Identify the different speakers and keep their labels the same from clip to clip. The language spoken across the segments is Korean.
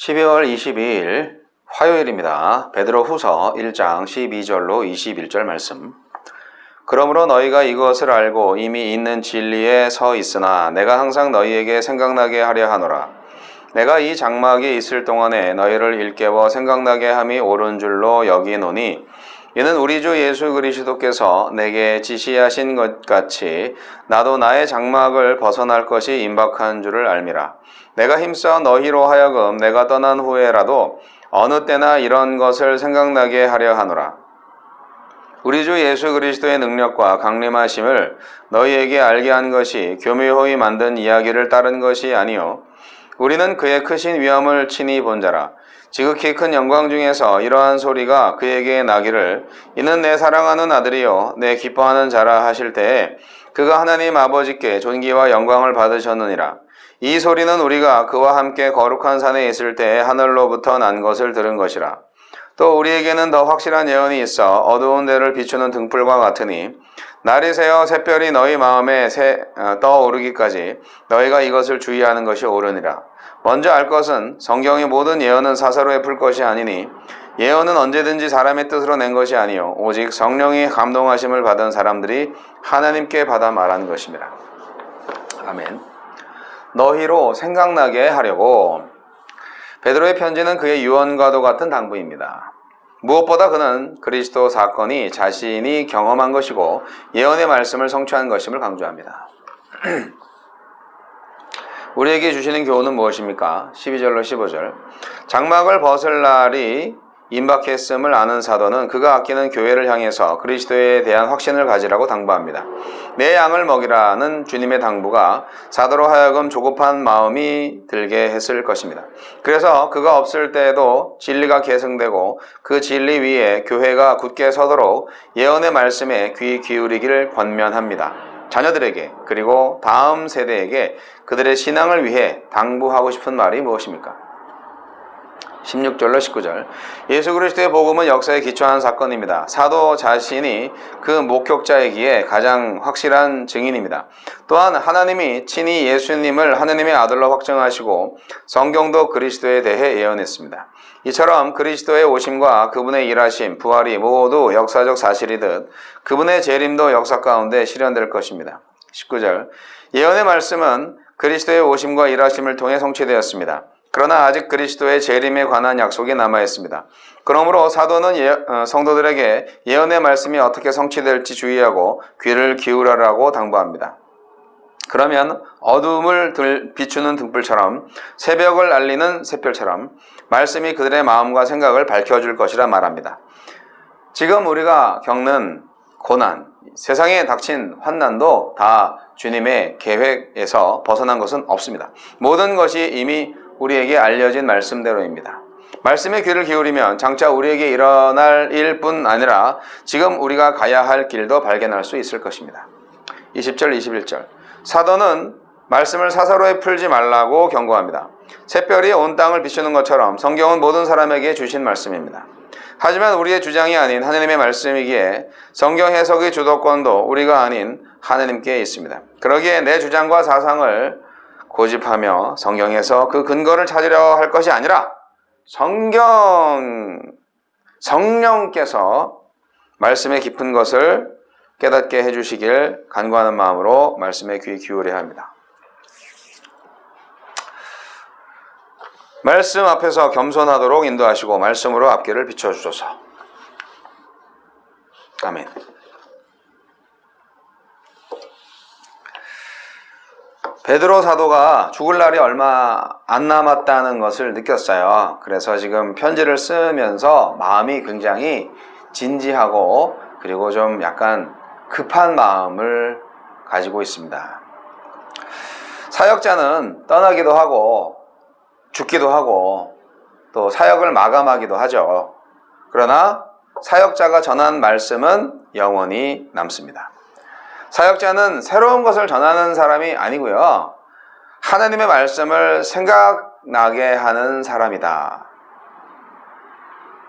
Speaker 1: 12월 22일 화요일입니다. 베드로 후서 1장 12절로 21절 말씀. 그러므로 너희가 이것을 알고 이미 있는 진리에 서 있으나 내가 항상 너희에게 생각나게 하려 하노라. 내가 이 장막이 있을 동안에 너희를 일깨워 생각나게 함이 옳은 줄로 여기노니 이는 우리 주 예수 그리스도께서 내게 지시하신 것 같이 나도 나의 장막을 벗어날 것이 임박한 줄을 알미라. 내가 힘써 너희로 하여금 내가 떠난 후에라도 어느 때나 이런 것을 생각나게 하려 하노라. 우리 주 예수 그리스도의 능력과 강림하심을 너희에게 알게 한 것이 교묘히 만든 이야기를 따른 것이 아니요 우리는 그의 크신 위엄을 친히 본 자라. 지극히 큰 영광 중에서 이러한 소리가 그에게 나기를 이는 내 사랑하는 아들이요 내 기뻐하는 자라 하실 때에 그가 하나님 아버지께 존귀와 영광을 받으셨느니라. 이 소리는 우리가 그와 함께 거룩한 산에 있을 때에 하늘로부터 난 것을 들은 것이라. 또 우리에게는 더 확실한 예언이 있어 어두운 데를 비추는 등불과 같으니 날이 새어 새별이 너희 마음에 새, 어, 떠오르기까지 너희가 이것을 주의하는 것이 옳으니라. 먼저 알 것은 성경의 모든 예언은 사사로의 풀 것이 아니니 예언은 언제든지 사람의 뜻으로 낸 것이 아니요 오직 성령이 감동하심을 받은 사람들이 하나님께 받아 말한 것입니다. 아멘. 너희로 생각나게 하려고 베드로의 편지는 그의 유언과도 같은 당부입니다. 무엇보다 그는 그리스도 사건이 자신이 경험한 것이고 예언의 말씀을 성취한 것임을 강조합니다. 우리에게 주시는 교훈은 무엇입니까? 12절로 15절. 장막을 벗을 날이 임박했음을 아는 사도는 그가 아끼는 교회를 향해서 그리스도에 대한 확신을 가지라고 당부합니다. 내 양을 먹이라는 주님의 당부가 사도로 하여금 조급한 마음이 들게 했을 것입니다. 그래서 그가 없을 때에도 진리가 계승되고 그 진리 위에 교회가 굳게 서도록 예언의 말씀에 귀 기울이기를 권면합니다. 자녀들에게 그리고 다음 세대에게 그들의 신앙을 위해 당부하고 싶은 말이 무엇입니까? 16절로 19절. 예수 그리스도의 복음은 역사에 기초한 사건입니다. 사도 자신이 그 목격자이기에 가장 확실한 증인입니다. 또한 하나님이 친히 예수님을 하나님의 아들로 확정하시고 성경도 그리스도에 대해 예언했습니다. 이처럼 그리스도의 오심과 그분의 일하심, 부활이 모두 역사적 사실이듯 그분의 재림도 역사 가운데 실현될 것입니다. 19절. 예언의 말씀은 그리스도의 오심과 일하심을 통해 성취되었습니다. 그러나 아직 그리스도의 재림에 관한 약속이 남아 있습니다. 그러므로 사도는 예, 어, 성도들에게 예언의 말씀이 어떻게 성취될지 주의하고 귀를 기울여라고 당부합니다. 그러면 어둠을 들, 비추는 등불처럼 새벽을 알리는 샛별처럼 말씀이 그들의 마음과 생각을 밝혀줄 것이라 말합니다. 지금 우리가 겪는 고난, 세상에 닥친 환난도 다 주님의 계획에서 벗어난 것은 없습니다. 모든 것이 이미 우리에게 알려진 말씀대로입니다. 말씀의 귀를 기울이면 장차 우리에게 일어날 일뿐 아니라 지금 우리가 가야 할 길도 발견할 수 있을 것입니다. 20절, 21절. 사도는 말씀을 사사로에 풀지 말라고 경고합니다. 샛별이 온 땅을 비추는 것처럼 성경은 모든 사람에게 주신 말씀입니다. 하지만 우리의 주장이 아닌 하나님의 말씀이기에 성경 해석의 주도권도 우리가 아닌 하나님께 있습니다. 그러기에 내 주장과 사상을 고집하며 성경에서 그 근거를 찾으려 할 것이 아니라 성경, 성령께서 말씀의 깊은 것을 깨닫게 해주시길 간구하는 마음으로 말씀에 귀 기울여야 합니다. 말씀 앞에서 겸손하도록 인도하시고 말씀으로 앞길을 비춰주소서. 아멘. 베드로 사도가 죽을 날이 얼마 안 남았다는 것을 느꼈어요. 그래서 지금 편지를 쓰면서 마음이 굉장히 진지하고 그리고 좀 약간 급한 마음을 가지고 있습니다. 사역자는 떠나기도 하고 죽기도 하고 또 사역을 마감하기도 하죠. 그러나 사역자가 전한 말씀은 영원히 남습니다. 사역자는 새로운 것을 전하는 사람이 아니고요. 하나님의 말씀을 생각나게 하는 사람이다.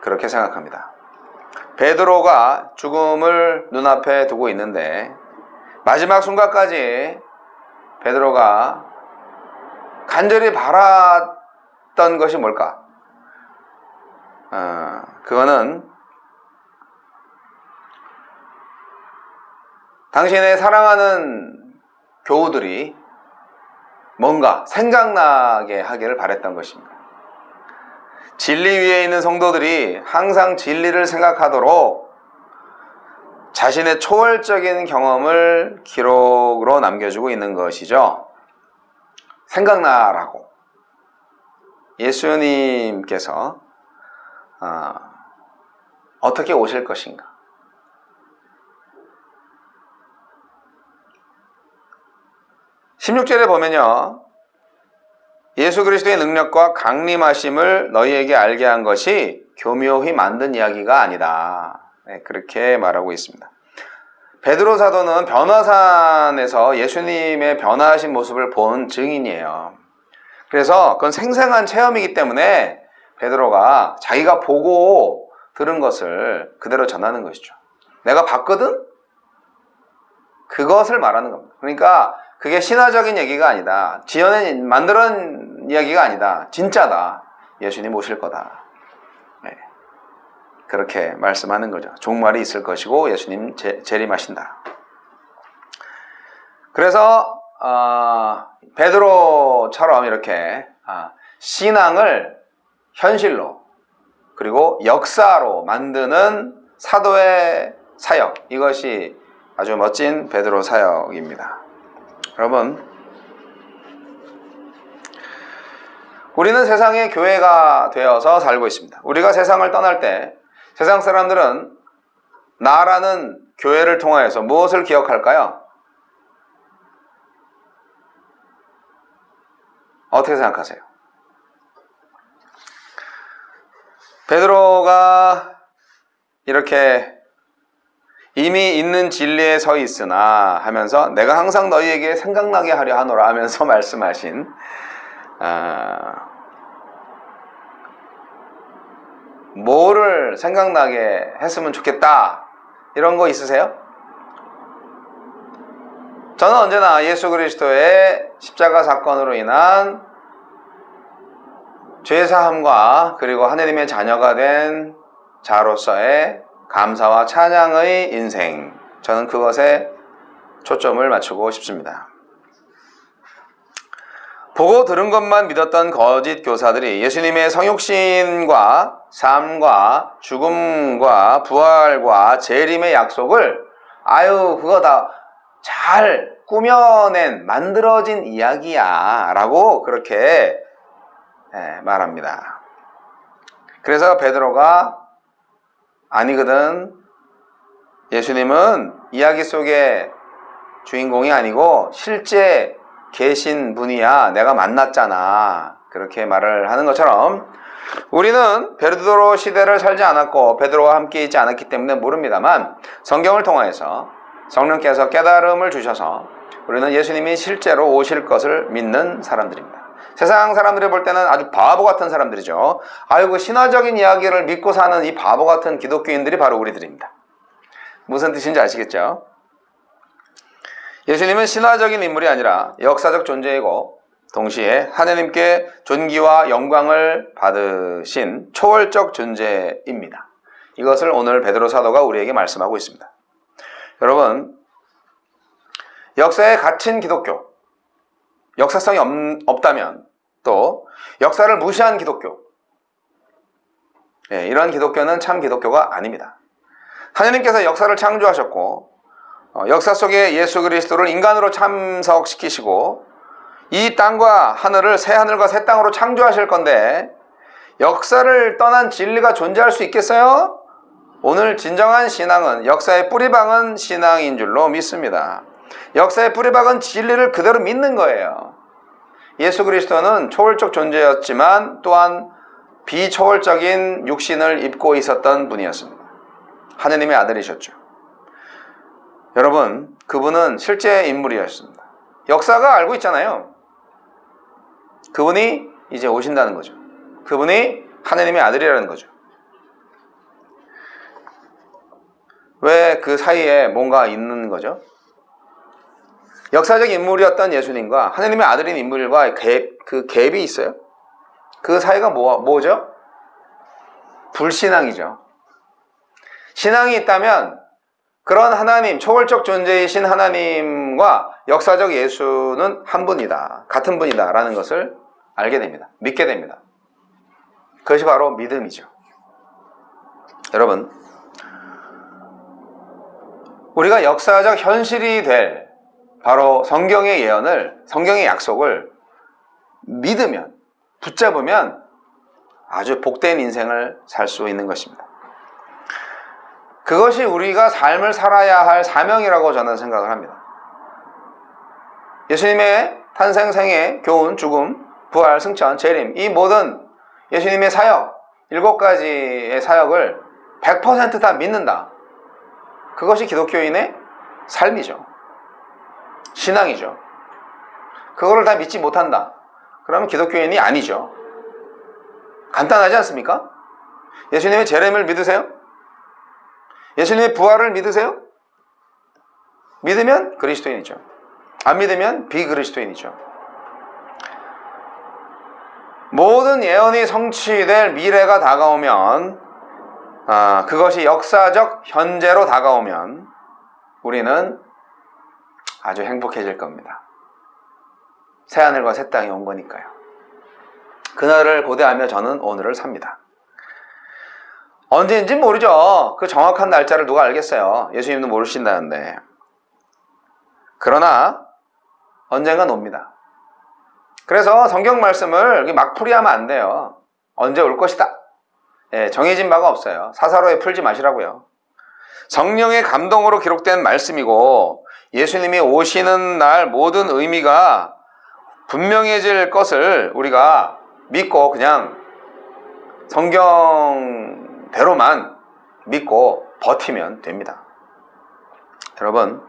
Speaker 1: 그렇게 생각합니다. 베드로가 죽음을 눈앞에 두고 있는데 마지막 순간까지 베드로가 간절히 바랬던 것이 뭘까? 어, 그거는 당신의 사랑하는 교우들이 뭔가 생각나게 하기를 바랬던 것입니다. 진리 위에 있는 성도들이 항상 진리를 생각하도록 자신의 초월적인 경험을 기록으로 남겨주고 있는 것이죠. 생각나라고. 예수님께서 어, 어떻게 오실 것인가? (16절에) 보면요 예수 그리스도의 능력과 강림하심을 너희에게 알게 한 것이 교묘히 만든 이야기가 아니다 네, 그렇게 말하고 있습니다 베드로 사도는 변화산에서 예수님의 변화하신 모습을 본 증인이에요 그래서 그건 생생한 체험이기 때문에 베드로가 자기가 보고 들은 것을 그대로 전하는 것이죠. 내가 봤거든? 그것을 말하는 겁니다. 그러니까 그게 신화적인 얘기가 아니다. 지어낸, 만들어낸 이야기가 아니다. 진짜다. 예수님 오실 거다. 네. 그렇게 말씀하는 거죠. 종말이 있을 것이고 예수님 재, 재림하신다. 그래서 어, 베드로처럼 이렇게 아, 신앙을 현실로 그리고 역사로 만드는 사도의 사역 이것이 아주 멋진 베드로 사역입니다. 여러분 우리는 세상의 교회가 되어서 살고 있습니다. 우리가 세상을 떠날 때 세상 사람들은 나라는 교회를 통하여서 무엇을 기억할까요? 어떻게 생각하세요? 베드로가 이렇게 이미 있는 진리에 서 있으나 하면서 내가 항상 너희에게 생각나게 하려 하노라 하면서 말씀하신 어, 뭐를 생각나게 했으면 좋겠다 이런 거 있으세요? 저는 언제나 예수 그리스도의 십자가 사건으로 인한 죄사함과 그리고 하느님의 자녀가 된 자로서의 감사와 찬양의 인생 저는 그것에 초점을 맞추고 싶습니다. 보고 들은 것만 믿었던 거짓 교사들이 예수님의 성육신과 삶과 죽음과 부활과 재림의 약속을 아유 그거 다 잘 꾸며낸 만들어진 이야기야 라고 그렇게 예, 말합니다. 그래서 베드로가 아니거든. 예수님은 이야기 속의 주인공이 아니고 실제 계신 분이야. 내가 만났잖아. 그렇게 말을 하는 것처럼 우리는 베드로 시대를 살지 않았고 베드로와 함께 있지 않았기 때문에 모릅니다만 성경을 통하여서 성령께서 깨달음을 주셔서 우리는 예수님이 실제로 오실 것을 믿는 사람들입니다. 세상 사람들이 볼 때는 아주 바보 같은 사람들이죠. 아이고 신화적인 이야기를 믿고 사는 이 바보 같은 기독교인들이 바로 우리들입니다. 무슨 뜻인지 아시겠죠? 예수님은 신화적인 인물이 아니라 역사적 존재이고 동시에 하나님께 존귀와 영광을 받으신 초월적 존재입니다. 이것을 오늘 베드로 사도가 우리에게 말씀하고 있습니다. 여러분, 역사에 갇힌 기독교, 역사성이 없, 다면 또 역사를 무시한 기독교, 네, 이런 기독교는 참 기독교가 아닙니다. 하나님께서 역사를 창조하셨고 어, 역사 속에 예수 그리스도를 인간으로 참석시키시고 이 땅과 하늘을 새 하늘과 새 땅으로 창조하실 건데 역사를 떠난 진리가 존재할 수 있겠어요? 오늘 진정한 신앙은 역사의 뿌리박은 신앙인 줄로 믿습니다. 역사의 뿌리박은 진리를 그대로 믿는 거예요. 예수 그리스도는 초월적 존재였지만 또한 비초월적인 육신을 입고 있었던 분이었습니다. 하느님의 아들이셨죠. 여러분, 그분은 실제 인물이었습니다. 역사가 알고 있잖아요. 그분이 이제 오신다는 거죠. 그분이 하느님의 아들이라는 거죠. 왜 그 사이에 뭔가 있는 거죠? 역사적 인물이었던 예수님과 하나님의 아들인 인물과 갭, 그 갭이 있어요. 그 사이가 뭐, 뭐죠? 불신앙이죠. 신앙이 있다면 그런 하나님, 초월적 존재이신 하나님과 역사적 예수는 한 분이다. 같은 분이다. 라는 것을 알게 됩니다. 믿게 됩니다. 그것이 바로 믿음이죠. 여러분, 우리가 역사적 현실이 될 바로 성경의 예언을, 성경의 약속을 믿으면, 붙잡으면 아주 복된 인생을 살 수 있는 것입니다. 그것이 우리가 삶을 살아야 할 사명이라고 저는 생각을 합니다. 예수님의 탄생, 생애, 교훈, 죽음, 부활, 승천, 재림, 이 모든 예수님의 사역, 일곱 가지의 사역을 100%다 믿는다. 그것이 기독교인의 삶이죠. 신앙이죠. 그거를 다 믿지 못한다. 그러면 기독교인이 아니죠. 간단하지 않습니까? 예수님의 재림을 믿으세요? 예수님의 부활을 믿으세요? 믿으면 그리스도인이죠. 안 믿으면 비그리스도인이죠. 모든 예언이 성취될 미래가 다가오면 아, 그것이 역사적 현재로 다가오면 우리는 아주 행복해질 겁니다. 새하늘과 새 땅이 온 거니까요. 그날을 고대하며 저는 오늘을 삽니다. 언제인지 모르죠. 그 정확한 날짜를 누가 알겠어요. 예수님도 모르신다는데. 그러나 언젠간 옵니다. 그래서 성경 말씀을 막 풀이하면 안 돼요. 언제 올 것이다. 예, 정해진 바가 없어요. 사사로에 풀지 마시라고요. 성령의 감동으로 기록된 말씀이고 예수님이 오시는 날 모든 의미가 분명해질 것을 우리가 믿고 그냥 성경대로만 믿고 버티면 됩니다. 여러분,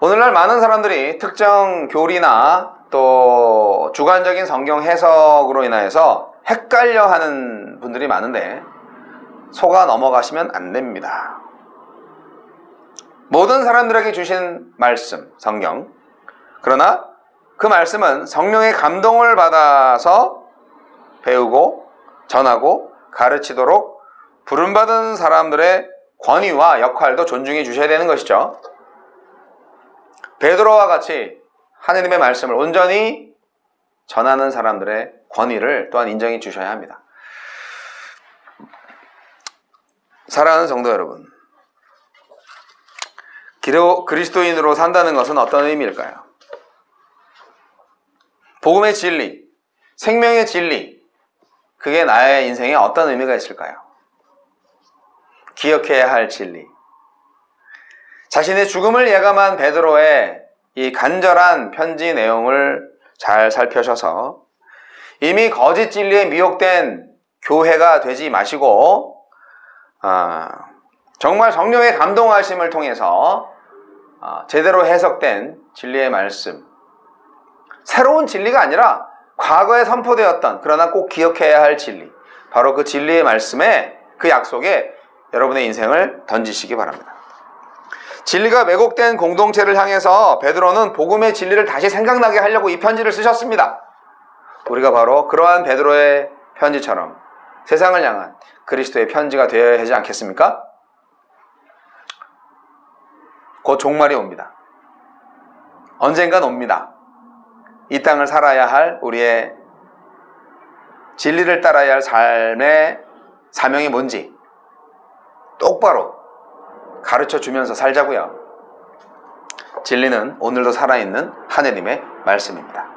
Speaker 1: 오늘날 많은 사람들이 특정 교리나 또 주관적인 성경 해석으로 인하여서 헷갈려 하는 분들이 많은데 속아 넘어가시면 안 됩니다. 모든 사람들에게 주신 말씀, 성경. 그러나 그 말씀은 성령의 감동을 받아서 배우고 전하고 가르치도록 부름받은 사람들의 권위와 역할도 존중해 주셔야 되는 것이죠. 베드로와 같이 하느님의 말씀을 온전히 전하는 사람들의 권위를 또한 인정해 주셔야 합니다. 사랑하는 성도 여러분, 기도, 그리스도인으로 산다는 것은 어떤 의미일까요? 복음의 진리, 생명의 진리, 그게 나의 인생에 어떤 의미가 있을까요? 기억해야 할 진리. 자신의 죽음을 예감한 베드로의 이 간절한 편지 내용을 잘 살펴셔서 이미 거짓 진리에 미혹된 교회가 되지 마시고 아, 정말 성령의 감동하심을 통해서 아, 제대로 해석된 진리의 말씀 새로운 진리가 아니라 과거에 선포되었던 그러나 꼭 기억해야 할 진리 바로 그 진리의 말씀에 그 약속에 여러분의 인생을 던지시기 바랍니다. 진리가 왜곡된 공동체를 향해서 베드로는 복음의 진리를 다시 생각나게 하려고 이 편지를 쓰셨습니다. 우리가 바로 그러한 베드로의 편지처럼 세상을 향한 그리스도의 편지가 되어야 하지 않겠습니까? 곧 종말이 옵니다. 언젠간 옵니다. 이 땅을 살아야 할 우리의 진리를 따라야 할 삶의 사명이 뭔지 똑바로 가르쳐 주면서 살자고요. 진리는 오늘도 살아있는 하느님의 말씀입니다.